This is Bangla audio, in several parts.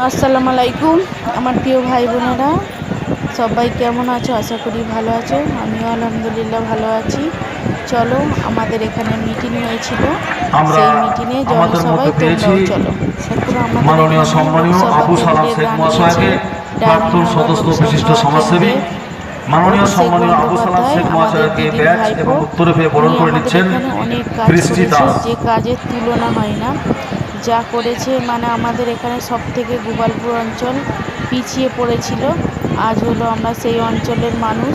আসসালামু আলাইকুম আমার প্রিয় ভাই বোনেরা। সবাই কেমন আছো? আশা করি ভালো আছো। আমিও আলহামদুলিল্লাহ ভালো আছি। চলো আমাদের এখানে মিটিং হয়েছিল। সেই মিটিংয়ে জনসভায় তোমরাও চলো। আমাদের মাননীয় সম্মানীয় আবু সালাম শেখ মহাশয়কে প্রাক্তন সদস্য লোকসভা বিশিষ্ট সমাজসেবী মাননীয় সম্মানীয় আবু সালাম শেখ মহাশয়কে আমাদের ব্যাচ এবং ভাইপো। বরণ করে নিচ্ছেন অনেক কাজ বৃষ্টি দাস। যে কাজের তুলনা হয় না। যা করেছে মানে আমাদের এখানে সব থেকে গোপালপুর অঞ্চল পিছিয়ে পড়েছিল। আজ হলো আমরা সেই অঞ্চলের মানুষ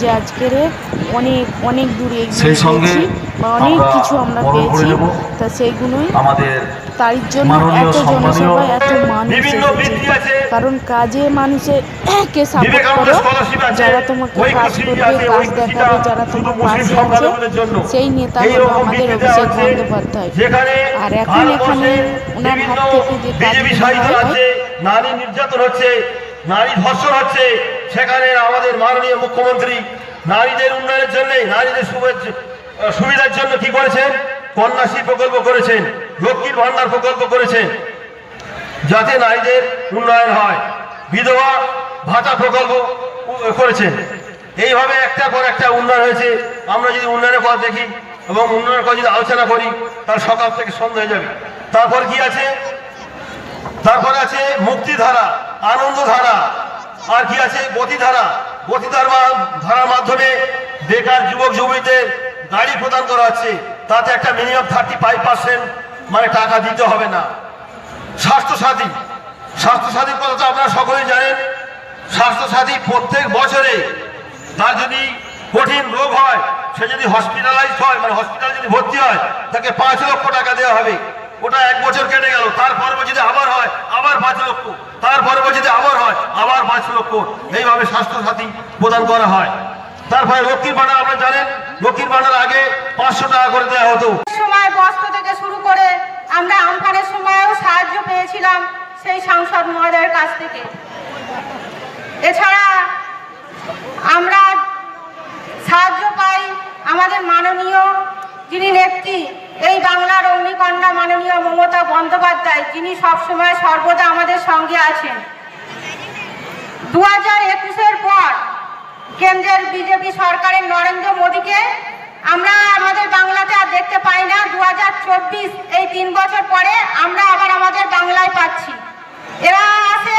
যে আজকের অনেক অনেক দূরে এগিয়ে সেই সঙ্গে বা অনেক কিছু আমরা পেয়েছি। তা সেইগুলোই আমাদের তার জন্য এত জনসভায় এত মানুষ। কারণ কাজে মানুষের কে সাপোর্ট করো? যারা তোমাকে কাজ করবে কাজ দেখাবে যারা তোমার পাশে আছে সেই নেতা হলো আমাদের অভিষেক বন্দ্যোপাধ্যায়। যেখানে আর এখন এখানে ওনার হাত থেকে যে নারী নির্যাতন হচ্ছে নারী ধর্ষণ হচ্ছে সেখানে আমাদের মাননীয় মুখ্যমন্ত্রী নারীদের উন্নয়নের জন্য নারীদের সুবিধার জন্য কি করেছেন? কন্যাশ্রী প্রকল্প করেছেন, লক্ষ্মীর ভান্ডার প্রকল্প করেছেন। যাতে নারীদের উন্নয়ন হয়। বিধবা ভাতা প্রকল্প করেছেন। এইভাবে একটার পর একটা উন্নয়ন হয়েছে। আমরা যদি উন্নয়নের কথা দেখি এবং উন্নয়নের কথা যদি আলোচনা করি তাহলে সকাল থেকে সন্ধ্যা হয়ে যাবে। তারপর কি আছে? তারপর আছে মুক্তিধারা, আনন্দধারা। আর কি আছে? গতিধারা গতিধারা ধারার মাধ্যমে বেকার যুবক যুবতীদের গাড়ি প্রদান করা হচ্ছে। তাতে একটা মিনিমাম থার্টি ফাইভ পার্সেন্ট মানে টাকা দিতে হবে না। স্বাস্থ্যসাথী, স্বাস্থ্যসাথীর কথা তো আপনারা সকলেই জানেন। স্বাস্থ্যসাথী প্রত্যেক বছরে তার যদি কঠিন রোগ হয়, সে যদি হসপিটালাইজ হয় মানে হসপিটাল যদি ভর্তি হয়, তাকে পাঁচ লক্ষ টাকা দেওয়া হবে। ওটা এক বছর কেটে গেল, তার তারপর যদি আবার হয়, আবার পাঁচ লক্ষ। তারপরে যদি আবার হয়, আবার পাঁচ লক্ষ। এইভাবে স্বাস্থ্যসাথী প্রদান করা হয়। তারপরে লক্ষ্মীর ভাণ্ডার আপনারা জানেন লক্ষ্মীর ভাণ্ডার আগে পাঁচশো টাকা করে দেওয়া হতো। সময় বস্ত্র থেকে শুরু করে আমরা আমফানের সময়ও সাহায্য পেয়েছিলাম সেই সাংসদ মহোদয়ের কাছ থেকে। এছাড়া আমরা সাহায্য পাই আমাদের মাননীয় যিনি নেত্রী, এই বাংলার অগ্নিকন্যা মাননীয় মমতা বন্দ্যোপাধ্যায়, যিনি সবসময় সর্বদা আমাদের সঙ্গে আছেন। দু হাজার একুশের পর কেন্দ্রের বিজেপি সরকারের নরেন্দ্র মোদীকে আমরা আমাদের বাংলাতে আর দেখতে পাই না। দু হাজার চব্বিশ এই তিন বছর পরে আমরা আবার আমাদের বাংলায় পাচ্ছি। এরা আছে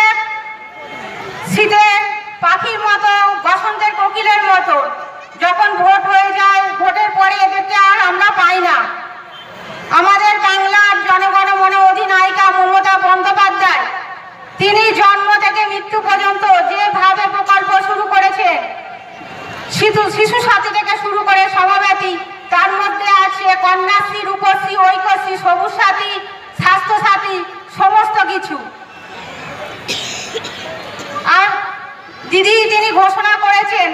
শীতের পাখির মতো, বসন্তের কোকিলের মতো যখন ভোট হয়ে যায় ভোটের পরে এদেরকে আর আমরা পাই না আমাদের বাংলার জনগণ মন অধিনায়িকা মমতা বন্দ্যোপাধ্যায় তিনি জন্ম থেকে মৃত্যু পর্যন্ত যেভাবে প্রকল্প শুরু করেছে শিশু সাথী থেকে শুরু করে সভাপতি তার মধ্যে আছে কন্যাশ্রী, রূপশ্রী, ঐক্যশ্রী, সবুজ সাথী, স্বাস্থ্য সাথী, সমস্ত কিছু। আর দিদি, তিনি ঘোষণা করেছেন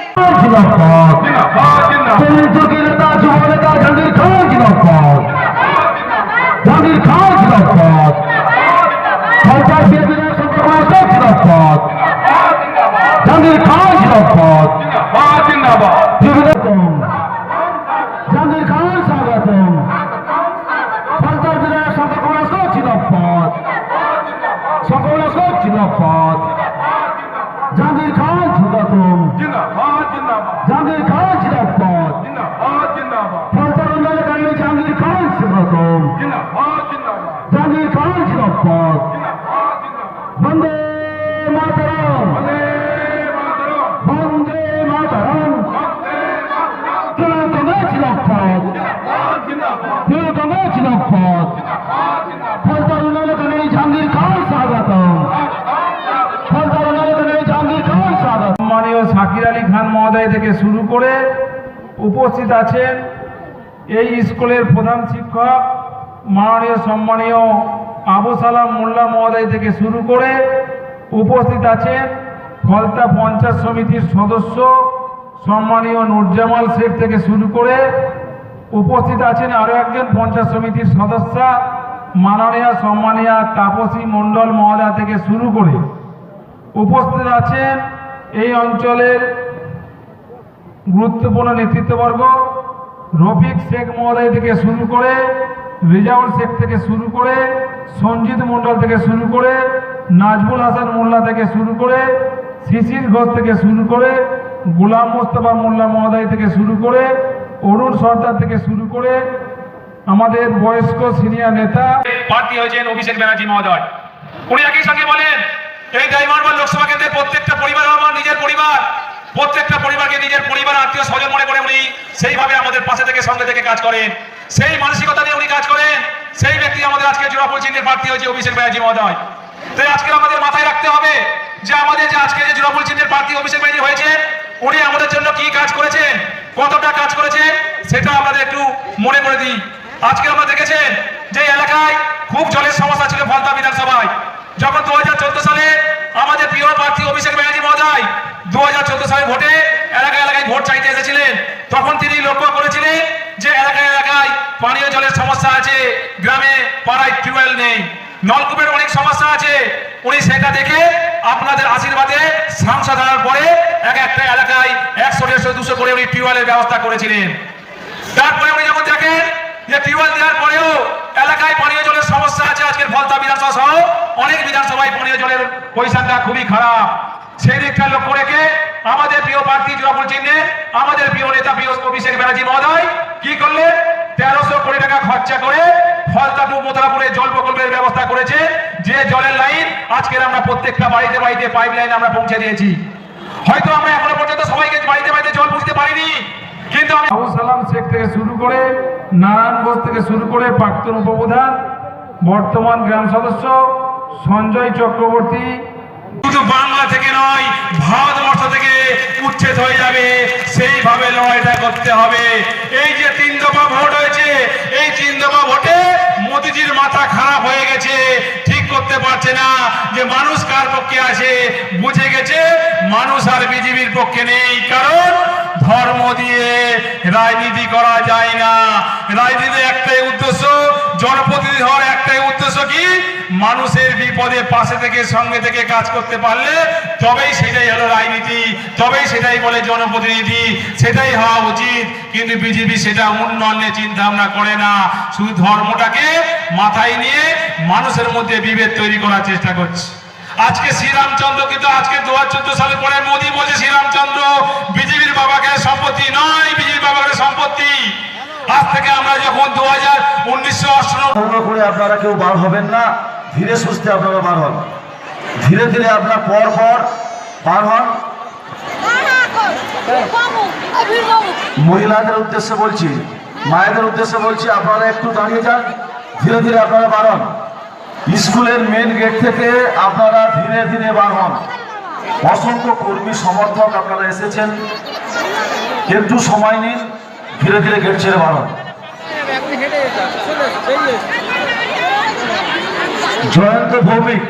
মহোদয় থেকে শুরু করে উপস্থিত আছেন এই স্কুলের প্রধান শিক্ষক মাননীয় সম্মানীয় আবু সালাম মোল্লা মহোদয় থেকে শুরু করে উপস্থিত আছেন ফলতা পঞ্চায়েত সমিতির সদস্য সম্মানীয় নুরজামাল শেখ থেকে শুরু করে উপস্থিত আছেন আরও একজন পঞ্চায়েত সমিতির সদস্যা মাননীয় সম্মানীয় তাপসী মণ্ডল মহোদয় থেকে শুরু করে উপস্থিত আছেন এই অঞ্চলের গুরুত্বপূর্ণ নেতৃত্ববর্গ, রফিক শেখ মহোদয় থেকে শুরু করে, রেজাউল শেখ থেকে শুরু করে, সঞ্জিত মণ্ডল থেকে শুরু করে, নাজমুল হাসান মোল্লা থেকে শুরু করে, শিশির ঘোষ থেকে শুরু করে, গোলাম মোস্তফা মোল্লা মহোদয় থেকে শুরু করে, অরুণ সর্দার থেকে শুরু করে আমাদের বয়স্ক সিনিয়র নেতা। প্রার্থী হয়েছেন অভিষেক ব্যানার্জি মহোদয়। উনি একই সঙ্গে বলেন, এই ডায়মন্ডবাগ লোকসভা কেন্দ্রের প্রত্যেকটা পরিবার আমার, নিজের পরিবার। প্রত্যেকটা পরিবারকে নিজের পরিবার, আত্মীয় স্বজন মনে করে উনি সেইভাবে আমাদের পাশে থেকে সঙ্গে থেকে কাজ করেন। সেই মানসিকতা নিয়ে উনি কাজ করেন, সেই ব্যক্তি আমাদের আজকে জোড়াফুল চিহ্নের প্রার্থী হয়েছে, অভিষেক ব্যানার্জি মহোদয়। তাই আজকে আমাদের মাথায় রাখতে হবে যে আমাদের যে আজকে যে জোড়াফুল চিহ্নের প্রার্থী, অভিষেক ব্যানার্জি হয়েছে, উনি আমাদের জন্য কি কাজ করেছেন, কতটা কাজ করেছেন, সেটা আমাদের একটু মনে করে দিই। আজকে আমরা দেখেছেন যে এলাকায় খুব জলের সমস্যা ছিল ফলতা বিধানসভায়। যখন দু হাজার চোদ্দ সালে আমাদের প্রিয় প্রার্থী অভিষেক ব্যানার্জি মহোদয়, দুহাজার চোদ্দ সালে ভোটে এলাকায় এলাকায় ভোট চাইতে এসেছিলেন। তখন তিনি লক্ষ্য করেছিলেন যে এলাকায় এলাকায় পানীয় জলের সমস্যা আছে, গ্রামে পাড়ায় টিউবওয়েল নেই। নলকূপের অনেক সমস্যা আছে। উনি সেটা দেখে আপনাদের আশীর্বাদে সাংসদ হওয়ার পরে এক একটা এলাকায় একশো, দেড়শো, দুশো করে উনি টিউবওয়েলের ব্যবস্থা করেছিলেন। তারপরে উনি যখন দেখেন যে টিউবওয়েল দেওয়ার পরেও এলাকায় পানীয় আছে আজকের ফলতা বিধানসভা সহ অনেক বিধানসভায় পানীয় জলের পজিশনটা খুবই খারাপ। সেই দিকটা লক্ষ্য রেখে আমাদের প্রিয় প্রার্থী জোড়াফুল চিহ্নে, আমাদের প্রিয় নেতা প্রিয় অভিষেক ব্যানার্জি মহোদয়, কি করলেন? তেরোশো কোটি টাকা খরচা করে ফলতা জল প্রকল্পের ব্যবস্থা করেছে। যে জলের লাইন আজকের আমরা প্রত্যেকটা বাড়িতে বাড়িতে পাইপ লাইন আমরা পৌঁছে দিয়েছি। হয়তো আমরা এখনও পর্যন্ত সবাইকে বাড়িতে বাড়িতে জল বুঝতে পারিনি, কিন্তু আমি সালাম শেখ থেকে শুরু করে নারায়ণ ঘোষ থেকে শুরু করে, প্রাক্তন উপপ্রধান বর্তমান গ্রাম সদস্য সঞ্জয় চক্রবর্তী। শুধু বাংলা থেকে নয়, ভারতবর্ষ থেকে উচ্ছেদ হয়ে যাবে। সেইভাবে লড়াইটা করতে হবে। এই যে তিন দফা ভোট হয়েছে, এই তিন দফা ভোটে মোদিজির মাথা খারাপ হয়ে গেছে। ঠিক করতে পারছে না যে মানুষ কার পক্ষে আছে। বুঝে গেছে, মানুষ আর বিজেপির পক্ষে নেই। কারণ ধর্ম দিয়ে রাজনীতি করা যায় না। রাজনীতি একটাই উদ্দেশ্য, জনপ্রতিনিধি হওয়ার একটাই উদ্দেশ্য কি? মানুষের বিপদে পাশে থেকে, সঙ্গে থেকে কাজ করতে পারলে তবেই সেটাই হলো রাজনীতি, তবেই সেটাই বলে জনপ্রতিনিধি, সেটাই হওয়া উচিত। কিন্তু বিজেপি সেটা উন্নয়নের চিন্তা ভাবনা করে না। শুধু ধর্মটাকে মাথায় নিয়ে মানুষের মধ্যে বিভেদ তৈরি করার চেষ্টা করছে। আজকে শ্রীরামচন্দ্র, কিন্তু আজকে দু সালের পরে মোদী বলছে, শ্রীরামচন্দ্র বাবাকে সম্পত্তি নয় বিজেপির বাবাকে সম্পত্তি। আজ থেকে আমরা যখন দু হাজার উনিশশো করে আপনারা কেউ বার হবেন না, ধীরে সুস্থে আপনারা বার হন। ধীরে ধীরে আপনার পর পর বার হন। মহিলাদের উদ্দেশ্যে বলছি, মায়েদের উদ্দেশ্যে বলছি, আপনারা একটু দাঁড়িয়ে যান, ধীরে ধীরে আপনারা বার হন। স্কুলের মেন গেট থেকে আপনারা ধীরে ধীরে বার হন। অসংখ্য কর্মী, সমর্থক আপনারা এসেছেন। একটু সময় নিন, ধীরে ধীরে গেট ছেড়ে ভারত জয়ন্ত ভৌমিক